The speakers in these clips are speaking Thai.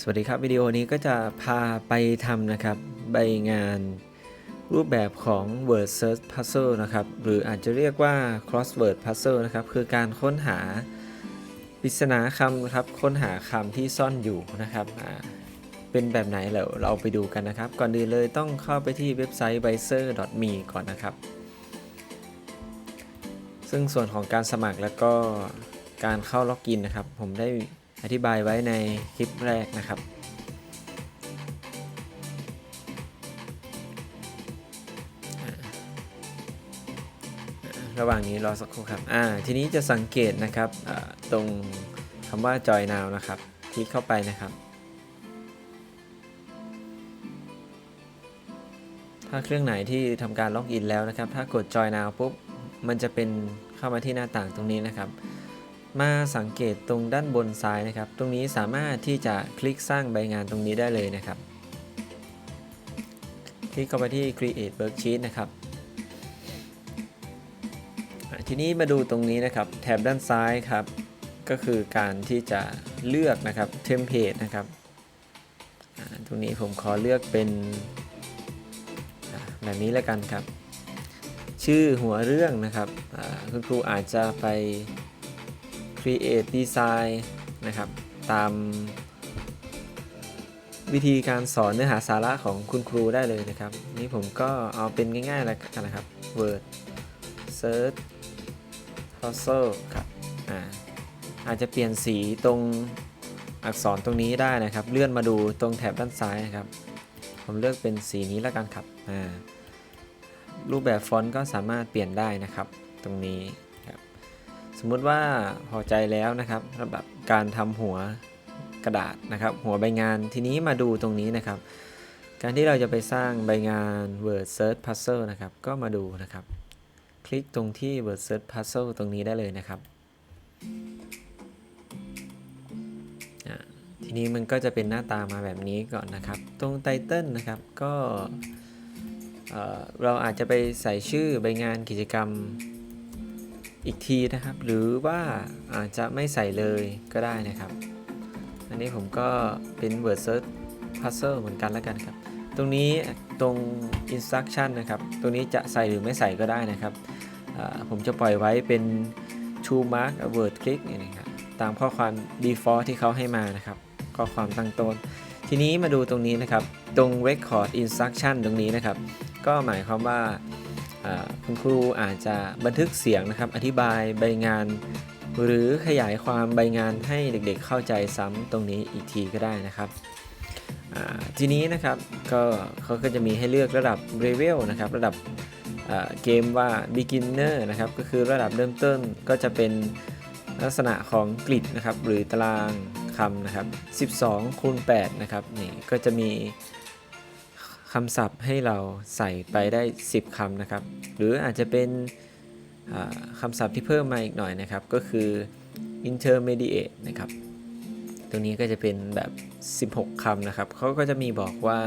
สวัสดีครับวิดีโอนี้ก็จะพาไปทำนะครับใบงานรูปแบบของ word search puzzle นะครับหรืออาจจะเรียกว่า crossword puzzle นะครับคือการค้นหาปริศนาคำนะครับค้นหาคำที่ซ่อนอยู่นะครับเป็นแบบไหนเราเราไปดูกันนะครับ ก่อนอื่นเลยต้องเข้าไปที่เว็บไซต์ biser.me ก่อนนะครับ ซึ่งส่วนของการสมัครแล้วก็การเข้าล็อกอินนะครับ ผมได้ อธิบายไว้ในคลิปแรกนะครับ ระหว่างนี้รอสักครู่ครับ อ่า ทีนี้จะสังเกตนะครับตรงคำว่า join now นะครับ คลิกเข้าไปนะครับ ถ้าเครื่องไหนที่ทำการล็อกอินแล้วนะครับ ถ้ากด join now ปุ๊บ มันจะเป็นเข้ามาที่หน้าต่างตรงนี้นะครับ มาสังเกตตรงด้านบนซ้ายนะครับ ตรงนี้สามารถที่จะคลิกสร้างใบงานตรงนี้ได้เลยนะครับ คลิกเข้าไปที่ create worksheet นะครับทีนี้มาดูตรงนี้นะครับ แถบด้านซ้ายครับ ก็คือการที่จะเลือกนะครับ template นะครับตรงนี้ผมขอเลือกเป็นแบบนี้แล้วกันครับ ชื่อหัวเรื่องนะครับคุณครูอาจจะไป create design นะครับ ตามวิธีการสอนเนื้อหาสาระของคุณครูได้เลยนะครับ นี่ผมก็เอาเป็นง่ายๆแล้วกันนะครับ word search puzzle ครับอ่าอาจจะเปลี่ยนสีตรงอักษรตรงนี้ได้นะครับ เลื่อนมาดูตรงแถบด้านซ้ายนะครับ ผมเลือกเป็นสีนี้แล้วกันครับอ่ารูปแบบฟอนต์ก็สามารถเปลี่ยนได้นะครับ ตรงนี้ มมุติว่าพอใจแล้วนะครับสำหรับการทำหัวกระดาษนะครับ หัวใบงานทีนี้มาดูตรงนี้นะครับ การที่เราจะไปสร้างใบงาน word search puzzle นะครับ ก็มาดูนะครับ คลิกตรงที่ word search puzzle ตรงนี้ได้เลยนะครับทีนี้มันก็จะเป็นหน้าตามาแบบนี้ก่อนนะครับ ตรงไตเติลนะครับก็เราอาจจะไปใส่ชื่อใบงานกิจกรรม อีกทีนะครับ หรือว่าอาจจะไม่ใส่เลยก็ได้นะครับ อันนี้ผมก็เป็น word search puzzle เหมือนกันแล้วกันครับ ตรงนี้ตรง instruction นะครับ ตรงนี้จะใส่หรือไม่ใส่ก็ได้นะครับ ผมจะปล่อยไว้เป็น to mark a word click นี่นะครับตามข้อความ default ที่เขาให้มานะครับ ข้อความตั้งต้น ทีนี้มาดูตรงนี้นะครับ ตรง record instruction ตรงนี้นะครับ ก็หมายความว่า คุณครูอาจจะบันทึกเสียงนะครับ อธิบายใบงาน หรือขยายความใบงานให้เด็กๆเข้าใจซ้ำตรงนี้อีกทีก็ได้นะครับทีนี้นะครับก็เขาก็จะมีให้เลือกระดับ level นะครับ ระดับเกมว่า beginner นะครับ ก็คือระดับเริ่มต้นก็จะเป็นลักษณะของกริดนะครับ หรือตารางคำนะครับ 12คูณ8นะครับนี่ก็จะมี คำศัพท์ให้เราใส่ไปได้ 10คำนะครับ หรืออาจจะเป็นคำศัพท์ที่เพิ่มมาอีกหน่อยนะครับ ก็คือ intermediate นะครับตรงนี้ก็จะเป็นแบบ 16คำนะครับ เขาก็จะมีบอกว่า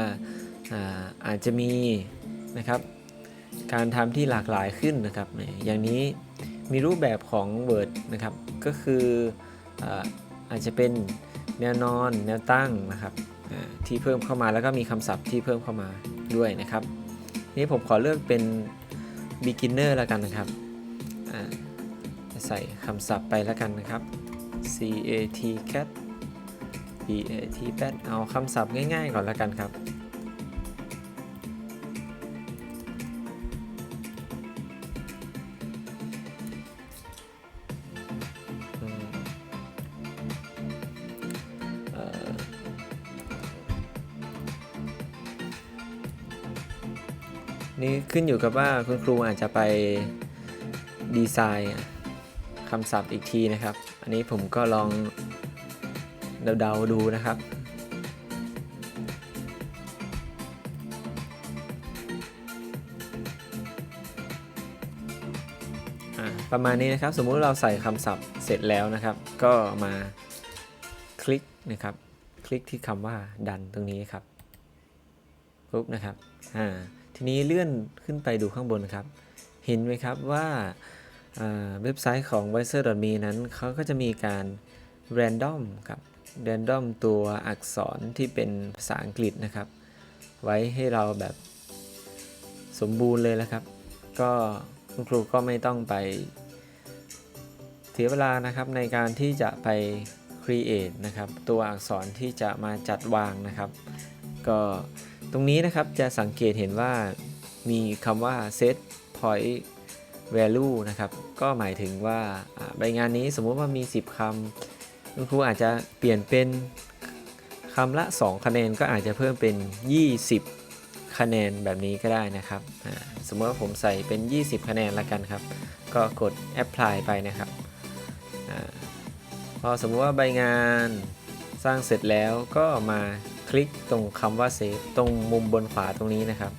อาอาจจะมีนะครับการทำที่หลากหลายขึ้นนะครับ อย่างนี้มีรูปแบบของ Word นะครับ ก็คืออาอาจจะเป็นแนวนอน แนวตั้งนะครับ ที่เพิ่มเข้ามาแล้วก็มีคำศัพท์ที่เพิ่มเข้ามาด้วยนะครับ นี่ผมขอเลือกเป็น beginner แล้วกันนะครับใส่คำศัพท์ไปแล้วกันนะครับ c a t cat b a t bat เอาคำศัพท์ง่ายๆก่อนแล้วกันครับ นี่ขึ้นอยู่กับว่าคุณครูอาจจะไปดีไซน์คำศัพท์อีกทีนะครับ อันนี้ผมก็ลองเดาๆดูนะครับประมาณนี้นะครับ สมมุติเราใส่คำศัพท์เสร็จแล้วนะครับ ก็มาคลิกนะครับ คลิกที่คำว่าดันตรงนี้ครับปุ๊บนะครับอ่า ทีนี้เลื่อนขึ้นไปดูข้างบนครับ เห็นไหมครับว่าเว็บไซต์ของ w i s e r m e นั้นเขาก็จะมีการ random ครับแรนดอมตัวอักษรที่เป็นภาษาอังกฤษนะครับ ไว้ให้เราแบบสมบูรณ์เลยแล้วครับ ก็คุณครูก็ไม่ต้องไปเสียเวลานะครับในการที่จะไป create นะครับ ตัวอักษรที่จะมาจัดวางนะครับ ก็ ตรงนี้นะครับจะสังเกตเห็นว่ามีคำว่า set point value นะครับ ก็หมายถึงว่าใบงานนี้สมมุติว่ามี 10คำคุณครูอาจจะเปลี่ยนเป็นคำละ 2 คะแนนก็อาจจะเพิ่มเป็น 20 คะแนนแบบนี้ก็ได้นะครับ สมมติว่าผมใส่เป็น 20 คะแนนละกันครับ ก็กด apply ไปนะครับพอสมมุติว่าใบงานสร้างเสร็จแล้วก็มา คลิกตรงคำว่า save ตรงมุมบนขวาตรงนี้นะครับ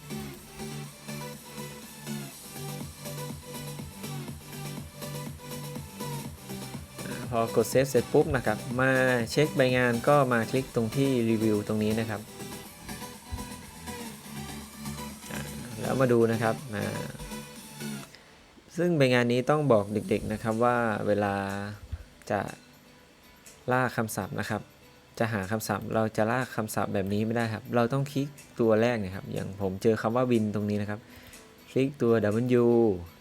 พอกดเซฟเสร็จปุ๊บนะครับ มาเช็คใบงานก็มาคลิกตรงที่รีวิวตรงนี้นะครับแล้วมาดูนะครับซึ่งใบงานนี้ต้องบอกเด็กๆนะครับว่าเวลาจะล่าคำศัพท์นะครับ จะหาคำศัพท์ เราจะลากคำศัพท์แบบนี้ไม่ได้ครับ เราต้องคลิกตัวแรกนะครับ อย่างผมเจอคำว่าวินตรงนี้นะครับ คลิกตัว W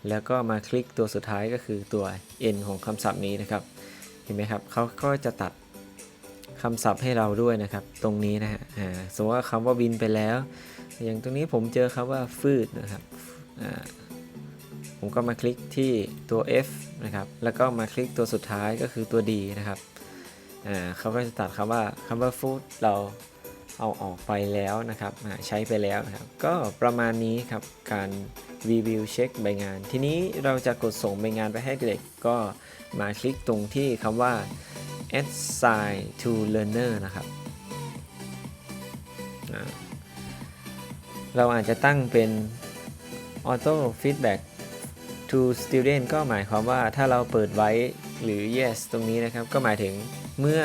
แล้วก็มาคลิกตัวสุดท้ายก็คือตัว N ของคำศัพท์นี้นะครับ เห็นไหมครับเขาก็จะตัดคำศัพท์ให้เราด้วยนะครับ ตรงนี้นะฮะสมมติว่าคำว่าบินไปแล้ว อย่างตรงนี้ผมเจอคำว่าฟืดนะครับผมก็มาคลิกที่ตัว F นะครับ แล้วก็มาคลิกตัวสุดท้ายก็คือตัว D นะครับ อ่าเขาก็จะตัดคำว่าคำว่าฟูดเราเอาออกไปแล้วนะครับใช้ไปแล้วนะครับ ก็ประมาณนี้ครับการรีวิวเช็คใบงาน ทีนี้เราจะกดส่งใบงานไปให้เด็กก็มาคลิกตรงที่คำว่า assign to learner นะครับ เราอาจจะตั้งเป็น auto feedback to student ก็หมายความว่าถ้าเราเปิดไว้หรือ yes ตรงนี้นะครับ ก็หมายถึง เมื่อ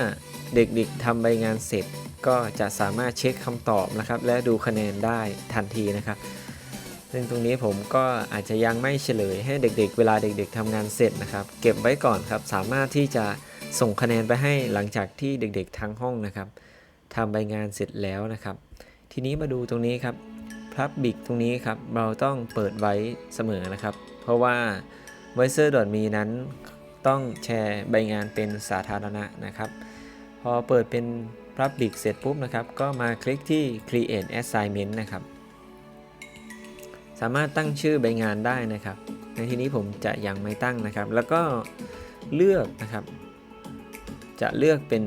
เด็กๆทำใบงานเสร็จก็จะสามารถเช็คคำตอบนะครับ และดูคะแนนได้ทันทีนะครับ ซึ่งตรงนี้ผมก็อาจจะยังไม่เฉลยให้เด็กๆ เวลาเด็ก ๆทำงานเสร็จนะครับ เก็บไว้ก่อนครับ สามารถที่จะส่งคะแนนไปให้หลังจากที่เด็กๆทั้งห้องนะครับทำใบงานเสร็จแล้วนะครับ ทีนี้มาดูตรงนี้ครับพับบิกตรงนี้ครับ เราต้องเปิดไว้เสมอนะครับ เพราะว่า v i s o r m e นั้น ต้องแชร์ใบงานเป็นสาธารณะนะครับ พอเปิดเป็น Public เสร็จปุ๊บนะครับ ก็มาคลิกที่ Create Assignment นะครับ สามารถตั้งชื่อใบงานได้นะครับ ในที่นี้ผมจะยังไม่ตั้งนะครับ แล้วก็เลือกนะครับ จะเลือกเป็น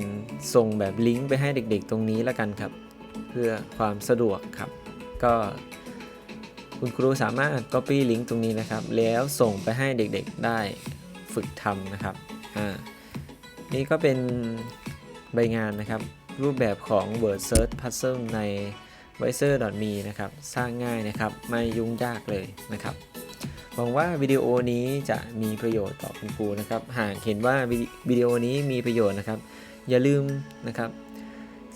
ส่งแบบลิงก์ไปให้เด็กๆ ตรงนี้แล้วกันครับ เพื่อความสะดวกครับ ก็คุณครูสามารถ Copy ลิงก์ตรงนี้นะครับ แล้วส่งไปให้เด็กๆได้ ฝึกทำนะครับอ่านี่ก็เป็นใบงานนะครับ รูปแบบของ Word Search Puzzle ใน v i s o r m e นะครับ สร้างง่ายนะครับ ไม่ยุ่งยากเลยนะครับ หวังว่าวิดีโอนี้จะมีประโยชน์ต่อคุณครูนะครับ หากเห็นว่าวิดีโอนี้มีประโยชน์นะครับ อย่าลืมนะครับ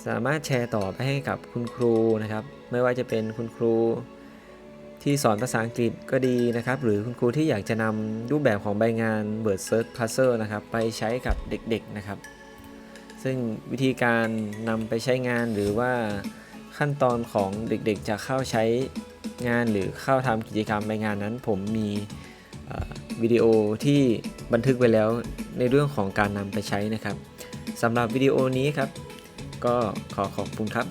สามารถแชร์ต่อไปให้กับคุณครูนะครับ ไม่ว่าจะเป็นคุณครู ที่สอนภาษาอังกฤษก็ดีนะครับ หรือคุณครูที่อยากจะนำรูปแบบของใบงาน Word Search Puzzle นะครับ ไปใช้กับเด็กๆนะครับ ซึ่งวิธีการนำไปใช้งานหรือว่าขั้นตอนของเด็กๆ จะเข้าใช้งานหรือเข้าทำกิจกรรมใบงานนั้น ผมมีวิดีโอที่บันทึกไว้แล้วในเรื่องของการนำไปใช้นะครับสำหรับวิดีโอนี้ครับ ก็ขอขอบคุณครับ